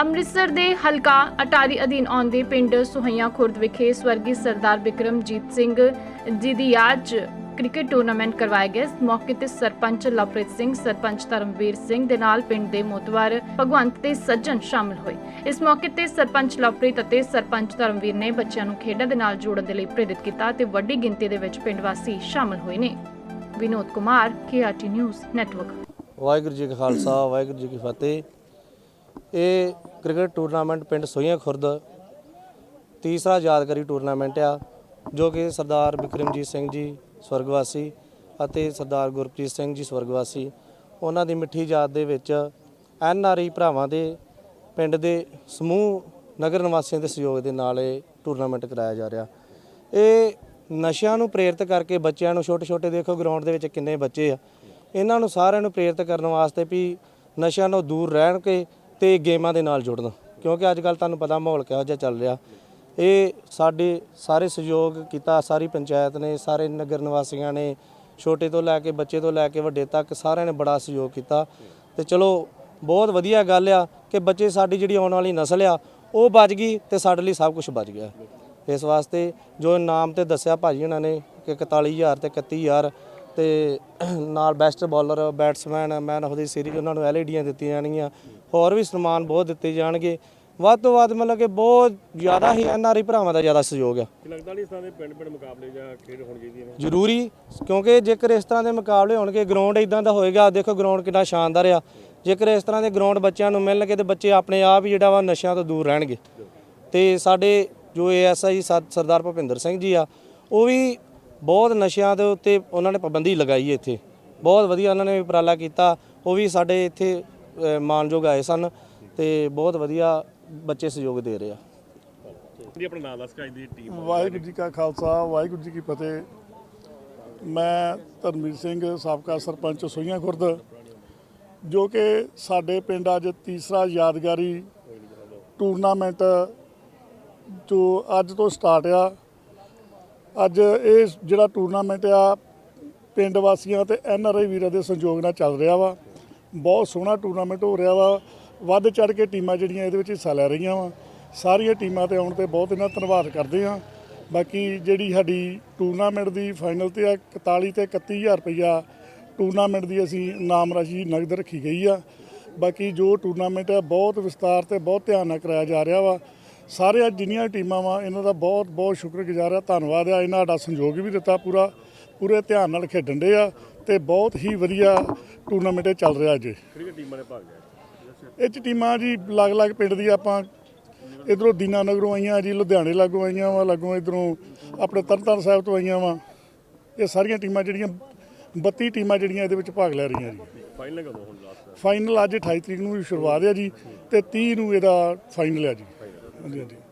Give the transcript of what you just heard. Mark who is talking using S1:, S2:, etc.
S1: ਅੰਮ੍ਰਿਤਸਰ ਦੇ ਹਲਕਾ ਅਟਾਰੀ ਅਧੀਨ ਆਉਂਦੇ ਪਿੰਡ ਸੁਹਈਆ ਖੁਰਦ ਵਿਖੇ ਸਵਰਗੀ ਸਰਦਾਰ ਬਿਕਰਮਜੀਤ ਸਿੰਘ ਜੀ ਦੀ ਯਾਦ 'ਚ ਕ੍ਰਿਕਟ ਟੂਰਨਾਮੈਂਟ ਕਰਵਾਇਆ ਗਿਆ। ਇਸ ਮੌਕੇ ਤੇ ਸਰਪੰਚ ਲਵਪ੍ਰੀਤ ਸਿੰਘ, ਸਰਪੰਚ ਧਰਮਵੀਰ ਸਿੰਘ ਦੇ ਨਾਲ ਪਿੰਡ ਦੇ ਮੋਤਵਾਰ ਭਗਵੰਤ ਤੇ ਸੱਜਣ ਸ਼ਾਮਲ ਹੋਏ। ਇਸ ਮੌਕੇ ਤੇ ਸਰਪੰਚ ਲਵਪ੍ਰੀਤ ਅਤੇ ਸਰਪੰਚ ਧਰਮਵੀਰ ਨੇ ਬੱਚਿਆਂ ਨੂੰ ਖੇਡਾਂ ਦੇ ਨਾਲ ਜੋੜਨ ਦੇ ਲਈ ਪ੍ਰੇਰਿਤ ਕੀਤਾ ਤੇ ਵੱਡੀ ਗਿਣਤੀ ਦੇ ਵਿੱਚ ਪਿੰਡ ਵਾਸੀ ਸ਼ਾਮਲ ਹੋਏ ਨੇ। Vinod Kumar KRT news network
S2: Waheguru ji ਕਾ ਖਾਲਸਾ, ਵਾਹਿਗੁਰੂ ਜੀ ਕੀ ਫਤਿਹ। ਇਹ ਕ੍ਰਿਕਟ ਟੂਰਨਾਮੈਂਟ ਪਿੰਡ ਸੋਈਆਂ ਖੁਰਦ ਤੀਸਰਾ ਯਾਦਗਾਰੀ ਟੂਰਨਾਮੈਂਟ ਆ, ਜੋ ਕਿ ਸਰਦਾਰ ਬਿਕਰਮਜੀਤ ਸਿੰਘ ਜੀ ਸਵਰਗਵਾਸੀ ਅਤੇ ਸਰਦਾਰ ਗੁਰਪ੍ਰੀਤ ਸਿੰਘ ਜੀ ਸਵਰਗਵਾਸੀ। ਉਹਨਾਂ ਦੀ ਮਿੱਠੀ ਯਾਦ ਦੇ ਵਿੱਚ ਐਨ ਆਰ ਆਈ ਭਰਾਵਾਂ ਦੇ ਪਿੰਡ ਦੇ ਸਮੂਹ ਨਗਰ ਨਿਵਾਸੀਆਂ ਦੇ ਸਹਿਯੋਗ ਦੇ ਨਾਲ ਇਹ ਟੂਰਨਾਮੈਂਟ ਕਰਾਇਆ ਜਾ ਰਿਹਾ। ਇਹ ਨਸ਼ਿਆਂ ਨੂੰ ਪ੍ਰੇਰਿਤ ਕਰਕੇ ਬੱਚਿਆਂ ਨੂੰ ਛੋਟੇ ਛੋਟੇ ਦੇਖੋ ਗਰਾਊਂਡ ਦੇ ਵਿੱਚ ਕਿੰਨੇ ਬੱਚੇ ਆ। ਇਹਨਾਂ ਨੂੰ ਸਾਰਿਆਂ ਨੂੰ ਪ੍ਰੇਰਿਤ ਕਰਨ ਵਾਸਤੇ ਵੀ ਨਸ਼ਿਆਂ ਤੋਂ ਦੂਰ ਰਹਿਣ ਕੇ ਤੇ ਗੇਮਾਂ ਦੇ ਨਾਲ ਜੁੜਨ। ਕਿਉਂਕਿ ਅੱਜ ਕੱਲ ਤੁਹਾਨੂੰ ਪਤਾ ਮਾਹੌਲ ਕਿਹੋ ਜਿਹਾ ਚੱਲ ਰਿਹਾ। ਇਹ ਸਾਡੇ ਸਾਰੇ ਸਹਿਯੋਗ ਕੀਤਾ, ਸਾਰੀ ਪੰਚਾਇਤ ਨੇ, ਸਾਰੇ ਨਗਰ ਨਿਵਾਸੀਆਂ ਨੇ, ਛੋਟੇ ਤੋਂ ਲੈ ਕੇ ਬੱਚੇ ਤੋਂ ਲੈ ਕੇ ਵੱਡੇ ਤੱਕ ਸਾਰਿਆਂ ਨੇ ਬੜਾ ਸਹਿਯੋਗ ਕੀਤਾ। ਤੇ ਚਲੋ, ਬਹੁਤ ਵਧੀਆ ਗੱਲ ਆ ਕਿ ਬੱਚੇ ਸਾਡੀ ਜਿਹੜੀ ਆਉਣ ਵਾਲੀ ਨਸਲ ਆ, ਉਹ ਬਚ ਗਈ ਤੇ ਸਾਡੇ ਲਈ ਸਭ ਕੁਝ ਬਚ ਗਿਆ। ਇਸ ਵਾਸਤੇ ਜੋ ਇਨਾਮ ਤੇ ਦੱਸਿਆ ਭਾਜੀ ਉਹਨਾਂ ਨੇ ਕਿ 41000 ਤੇ 31000 ਤੇ ਨਾਲ best bowler batsman man of the series ਉਹਨਾਂ ਨੂੰ ਐਲਈਡੀਆਂ ਦਿੱਤੀਆਂ ਜਾਣਗੀਆਂ। ਹੋਰ ਵੀ ਸਨਮਾਨ ਬਹੁਤ ਦਿੱਤੇ ਜਾਣਗੇ। ਵੱਧ ਤੋਂ ਵੱਧ ਮਤਲਬ ਕਿ ਬਹੁਤ ਜ਼ਿਆਦਾ ਹੀ ਐਨਆਰਆਈ ਭਰਾਵਾਂ ਦਾ ਜ਼ਿਆਦਾ ਸਹਿਯੋਗ ਆ।
S3: ਲੱਗਦਾ ਨਹੀਂ ਇਸ ਤਰ੍ਹਾਂ ਦੇ ਪਿੰਡ ਪਿੰਡ ਮੁਕਾਬਲੇ ਜਾਂ ਖੇਡ ਹੋਣ ਚਾਹੀਦੀਆਂ ਨੇ
S2: ਜ਼ਰੂਰੀ ਕਿਉਂਕਿ ਜੇਕਰ ਇਸ ਤਰ੍ਹਾਂ ਦੇ ਮੁਕਾਬਲੇ ਹੋਣਗੇ ਗਰਾਊਂਡ ਇਦਾਂ ਦਾ ਹੋਏਗਾ ਦੇਖੋ ਗਰਾਊਂਡ ਕਿੰਨਾ ਸ਼ਾਨਦਾਰ ਆ। ਜੇਕਰ ਇਸ ਤਰ੍ਹਾਂ ਦੇ ਗਰਾਊਂਡ ਬੱਚਿਆਂ ਨੂੰ ਮਿਲਣਗੇ ਤੇ ਬੱਚੇ ਆਪਣੇ ਆਪ ਹੀ ਜਿਹੜਾ ਵਾ ਨਸ਼ਿਆਂ ਤੋਂ ਦੂਰ ਰਹਿਣਗੇ। ਤੇ ਸਾਡੇ ਜੋ ਏਐਸਆਈ ਸਰਦਾਰ ਭੁਪਿੰਦਰ ਸਿੰਘ ਜੀ ਆ ਉਹ ਵੀ ਬਹੁਤ ਨਸ਼ਿਆਂ ਦੇ ਉੱਤੇ ਉਹਨਾਂ ਨੇ ਪਾਬੰਦੀ ਲਗਾਈ ਹੈ ਇੱਥੇ। ਬਹੁਤ ਵਧੀਆ ਉਹਨਾਂ ਨੇ ਉਪਰਾਲਾ ਕੀਤਾ। ਉਹ ਵੀ ਸਾਡੇ ਇੱਥੇ ਮਾਨਯੋਗ ਆਏ ਸਨ ਤੇ ਬਹੁਤ ਵਧੀਆ ਬੱਚੇ ਸਹਿਯੋਗ ਦੇ ਰਹੇ ਆ।
S3: ਜੀ ਆਪਣਾ ਨਾਮ ਦੱਸ ਕੇ ਦੀ ਟੀਮ
S4: ਵਾਹਿਗੁਰੂ ਜੀ ਕਾ ਖਾਲਸਾ ਵਾਹਿਗੁਰੂ ਜੀ ਕੀ ਫਤਿਹ। ਮੈਂ ਧਰਮਵੀਰ ਸਿੰਘ ਸਾਬਕਾ ਸਰਪੰਚ ਸੋਈਆਂ ਖੁਰਦ ਜੋ ਕਿ ਸਾਡੇ ਪਿੰਡ ਅੱਜ ਤੀਸਰਾ ਯਾਦਗਾਰੀ ਟੂਰਨਾਮੈਂਟ ਜੋ ਅੱਜ ਤੋਂ ਸਟਾਰਟ ਆ। ਅੱਜ ਇਹ ਜਿਹੜਾ ਟੂਰਨਾਮੈਂਟ ਆ, ਪਿੰਡ ਵਾਸੀਆਂ ਤੇ ਐਨ ਆਰ ਆਈ ਵੀਰਾਂ ਦੇ ਸੰਯੋਗ ਨਾਲ ਚੱਲ ਰਿਹਾ ਵਾ। ਬਹੁਤ ਸੋਹਣਾ ਟੂਰਨਾਮੈਂਟ ਹੋ ਰਿਹਾ ਵਾ। ਵੱਧ ਚੜ ਕੇ ਟੀਮਾਂ ਜਿਹੜੀਆਂ ਇਹਦੇ ਵਿੱਚ ਹਿੱਸਾ ਲੈ ਰਹੀਆਂ ਵਾ। ਸਾਰੀਆਂ ਟੀਮਾਂ ਤੇ ਆਉਣ ਤੇ ਬਹੁਤ ਇਹਨਾਂ ਧੰਨਵਾਦ ਕਰਦੇ ਹਾਂ। ਬਾਕੀ ਜਿਹੜੀ ਸਾਡੀ ਟੂਰਨਾਮੈਂਟ ਦੀ ਫਾਈਨਲ ਤੇ ਆ 41 ਤੇ 31000 ਰੁਪਈਆ ਟੂਰਨਾਮੈਂਟ ਦੀ ਅਸੀਂ ਨਾਮ ਰਾਸ਼ੀ ਨਗਦ ਰੱਖੀ ਗਈ ਆ। ਬਾਕੀ ਜੋ ਟੂਰਨਾਮੈਂਟ ਹੈ ਬਹੁਤ ਵਿਸਤਾਰ ਤੇ ਬਹੁਤ ਧਿਆਨ ਨਾਲ ਕਰਾਇਆ ਜਾ ਰਿਹਾ ਵਾ। ਸਾਰੇ ਜਿੰਨੀਆਂ ਟੀਮਾਂ ਵਾ ਇਹਨਾਂ ਦਾ ਬਹੁਤ ਬਹੁਤ ਸ਼ੁਕਰਗੁਜ਼ਾਰ ਆ ਧੰਨਵਾਦ ਆ। ਇਹਨਾਂ ਸਾਡਾ ਸੰਯੋਗ ਵੀ ਦਿੱਤਾ ਪੂਰਾ ਪੂਰੇ ਧਿਆਨ ਨਾਲ ਖੇਡਣ ਦੇ ਆ ਤੇ ਬਹੁਤ ਹੀ ਵਧੀਆ ਟੂਰਨਾਮੈਂਟ ਚੱਲ ਰਿਹਾ ਅੱਜ।
S3: ਕਿਹੜੀਆਂ ਟੀਮਾਂ ਨੇ ਭਾਗ ਲਿਆ?
S4: ਇਹ 'ਚ ਟੀਮਾਂ ਜੀ ਅਲੱਗ-ਅਲੱਗ ਪਿੰਡ ਦੀ ਆਪਾਂ। ਇਧਰੋਂ ਦੀਨਾਨਗਰੋਂ ਆਈਆਂ ਜੀ ਲੁਧਿਆਣੇ ਲਾਗੋਂ ਆਈਆਂ ਵਾ ਲਾਗੋਂ ਇਧਰੋਂ ਆਪਣੇ ਤਰਨਤਾਰਨ ਸਾਹਿਬ ਤੋਂ ਆਈਆਂ ਵਾ। ਇਹ ਸਾਰੀਆਂ ਟੀਮਾਂ ਜਿਹੜੀਆਂ 32 ਟੀਮਾਂ ਜਿਹੜੀਆਂ ਇਹਦੇ ਵਿੱਚ ਭਾਗ ਲੈ ਰਹੀਆਂ ਜੀ।
S3: ਫਾਈਨਲ ਕਦੋਂ ਹੁਣ ਲਾਸਟ
S4: ਫਾਈਨਲ ਅੱਜ 28 ਤਰੀਕ ਨੂੰ ਸ਼ੁਰੂਆਤ ਹੈ ਜੀ ਤੇ 30 ਨੂੰ ਇਹਦਾ ਫਾਈਨਲ ਹੈ ਜੀ। ਹਾਂਜੀ ਹਾਂਜੀ।